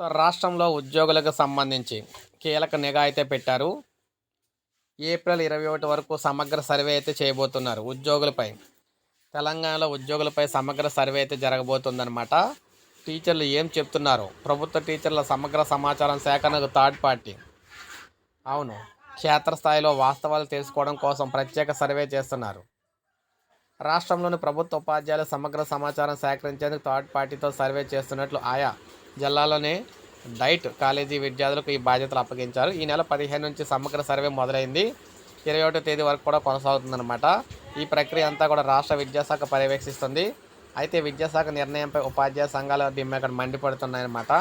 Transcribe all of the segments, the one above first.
So రాష్ట్రంలో ఉద్యోగులకు సంబంధించి కీలక నిఘా అయితే పెట్టారు. ఏప్రిల్ ఇరవై ఒకటి వరకు సమగ్ర సర్వే అయితే చేయబోతున్నారు ఉద్యోగులపై. తెలంగాణలో ఉద్యోగులపై సమగ్ర సర్వే అయితే జరగబోతుందన్నమాట. టీచర్లు ఏం చెప్తున్నారు? ప్రభుత్వ టీచర్ల సమగ్ర సమాచారం సేకరణకు థర్డ్ పార్టీ. అవును క్షేత్రస్థాయిలో వాస్తవాలు తెలుసుకోవడం కోసం ప్రత్యేక సర్వే చేస్తున్నారు. రాష్ట్రంలోని ప్రభుత్వ ఉపాధ్యాయుల సమగ్ర సమాచారం సేకరించేందుకు థర్డ్ పార్టీతో సర్వే చేస్తున్నట్లు ఆయా జిల్లాలోని డైట్ కాలేజీ విద్యార్థులకు ఈ బాధ్యతలు అప్పగించారు. ఈ నెల పదిహేను నుంచి సమగ్ర సర్వే మొదలైంది. ఇరవై ఒకటో తేదీ వరకు కూడా కొనసాగుతుందన్నమాట. ఈ ప్రక్రియ అంతా కూడా రాష్ట్ర విద్యాశాఖ పర్యవేక్షిస్తుంది. అయితే విద్యాశాఖ నిర్ణయంపై ఉపాధ్యాయ సంఘాల దీని అక్కడ మండిపడుతున్నాయన్నమాట.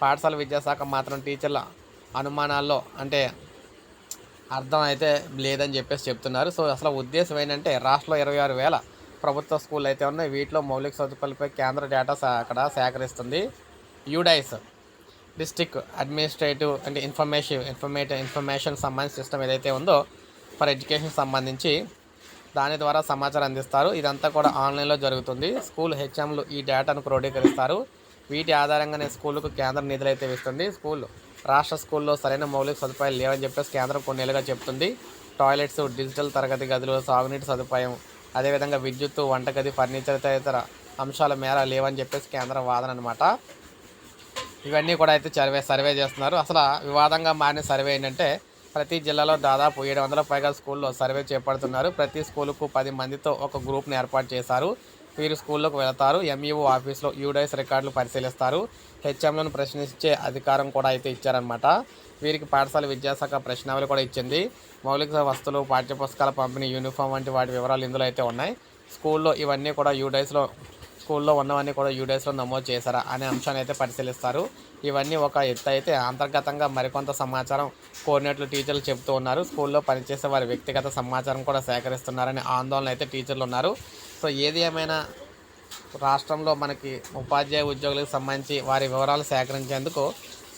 పాఠశాల విద్యాశాఖ మాత్రం టీచర్ల అనుమానాల్లో అంటే అర్థం అయితే లేదని చెప్పేసి చెప్తున్నారు. సో అసలు ఉద్దేశం ఏంటంటే రాష్ట్రంలో ఇరవై ఆరు వేల ప్రభుత్వ స్కూళ్ళు అయితే ఉన్నాయి. వీటిలో మౌలిక సదుపాయాలపై కేంద్ర డేటా అక్కడ సేకరిస్తుంది. యూడైస్ డిస్టిక్ అడ్మినిస్ట్రేటివ్ అంటే ఇన్ఫర్మేషన్ ఇన్ఫర్మేటివ్ ఇన్ఫర్మేషన్ సంబంధించిన సిస్టమ్ ఏదైతే ఉందో ఫర్ ఎడ్యుకేషన్ సంబంధించి దాని ద్వారా సమాచారం అందిస్తారు. ఇదంతా కూడా ఆన్లైన్లో జరుగుతుంది. స్కూల్ హెచ్ఎంలు ఈ డేటాను క్రోడీకరిస్తారు. వీటి ఆధారంగానే స్కూళ్ళకు కేంద్రం నిధులు అయితే ఇస్తుంది. స్కూల్ రాష్ట్ర స్కూల్లో సరైన మౌలిక సదుపాయాలు లేవని చెప్పేసి కేంద్రం కొన్నేళ్ళుగా చెప్తుంది. టాయిలెట్స్ డిజిటల్ తరగతి గదులు సాగునీటి సదుపాయం అదేవిధంగా విద్యుత్తు వంటగది ఫర్నిచర్ తదితర అంశాల మేర లేవని చెప్పేసి కేంద్రం వాదన అనమాట ఇవన్నీ కూడా అయితే సర్వే సర్వే చేస్తున్నారు. అసలు వివాదంగా మారిన సర్వే ఏంటంటే ప్రతి జిల్లాలో దాదాపు ఏడు వందల పైగా స్కూల్లో సర్వే చేపడుతున్నారు. ప్రతి స్కూలుకు పది మందితో ఒక గ్రూప్ని ఏర్పాటు చేశారు. వీరు స్కూల్లోకి వెళతారు. ఎంఈఓ ఆఫీస్లో యూడైస్ రికార్డులు పరిశీలిస్తారు. హెచ్ఎంలను ప్రశ్నించే అధికారం కూడా అయితే ఇచ్చారనమాట వీరికి పాఠశాల విద్యాశాఖ ప్రశ్నావళి కూడా ఇచ్చింది. మౌలిక వస్తువులు పాఠ్యపుస్తకాల పంపిణీ యూనిఫామ్ వంటి వాటి వివరాలు ఇందులో అయితే ఉన్నాయి. స్కూల్లో ఇవన్నీ కూడా యూడైస్లో స్కూల్లో ఉన్నవన్నీ కూడా యూడేస్లో నమోదు చేశారా అనే అంశాన్ని అయితే పరిశీలిస్తారు. ఇవన్నీ ఒక ఎత్తు అయితే అంతర్గతంగా మరికొంత సమాచారం కోరినట్లు టీచర్లు చెబుతూ ఉన్నారు. స్కూల్లో పనిచేసే వారి వ్యక్తిగత సమాచారం కూడా సేకరిస్తున్నారనే ఆందోళన అయితే టీచర్లు ఉన్నారు. సో ఏది ఏమైనా రాష్ట్రంలో మనకి ఉపాధ్యాయ ఉద్యోగులకు సంబంధించి వారి వివరాలు సేకరించేందుకు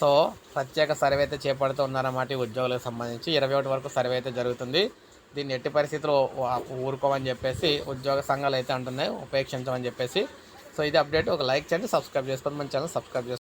సో ప్రత్యేక సర్వే అయితే చేపడుతూ ఉన్నారన్నమాట ఉద్యోగులకు సంబంధించి. ఇరవై ఒకటి వరకు సర్వే అయితే జరుగుతుంది. దీన్ని ఎట్టి పరిస్థితుల్లో ఊరుకోమని చెప్పేసి ఉద్యోగ సంఘాలు అయితే అంటున్నాయి ఉపేక్షించమని చెప్పేసి. సో ఇది అప్డేట్. ఒక లైక్ చేయండి సబ్స్క్రైబ్ చేసుకోండి. మన ఛానల్ సబ్స్క్రైబ్ చేసుకోండి.